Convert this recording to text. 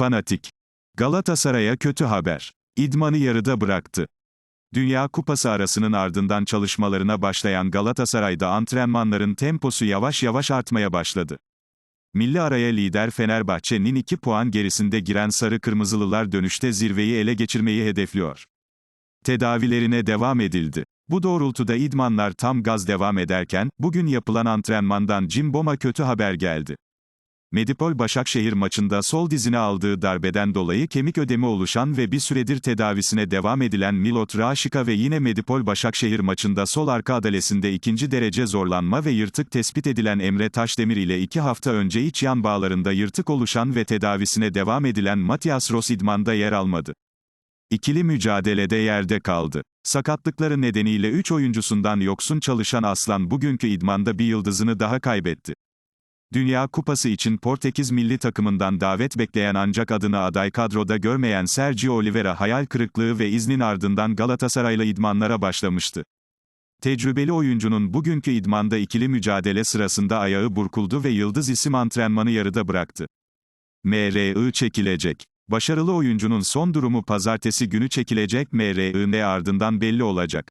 Fanatik. Galatasaray'a kötü haber. İdmanı yarıda bıraktı. Dünya Kupası arasının ardından çalışmalarına başlayan Galatasaray'da antrenmanların temposu yavaş yavaş artmaya başladı. Milli araya lider Fenerbahçe'nin 2 puan gerisinde giren Sarı Kırmızılılar dönüşte zirveyi ele geçirmeyi hedefliyor. Tedavilerine devam edildi. Bu doğrultuda idmanlar tam gaz devam ederken, bugün yapılan antrenmandan Cimbom'a kötü haber geldi. Medipol Başakşehir maçında sol dizine aldığı darbeden dolayı kemik ödemi oluşan ve bir süredir tedavisine devam edilen Milot Raşika ve yine Medipol Başakşehir maçında sol arka adalesinde ikinci derece zorlanma ve yırtık tespit edilen Emre Taşdemir ile iki hafta önce iç yan bağlarında yırtık oluşan ve tedavisine devam edilen Matias Ross idmanda yer almadı. İkili mücadelede yerde kaldı. Sakatlıkları nedeniyle 3 oyuncusundan yoksun çalışan Aslan bugünkü idmanda bir yıldızını daha kaybetti. Dünya Kupası için Portekiz milli takımından davet bekleyen ancak adını aday kadroda görmeyen Sergio Oliveira hayal kırıklığı ve iznin ardından Galatasaray'la idmanlara başlamıştı. Tecrübeli oyuncunun bugünkü idmanda ikili mücadele sırasında ayağı burkuldu ve Yıldız isim antrenmanı yarıda bıraktı. MRI çekilecek. Başarılı oyuncunun son durumu pazartesi günü çekilecek MRI'ne ardından belli olacak.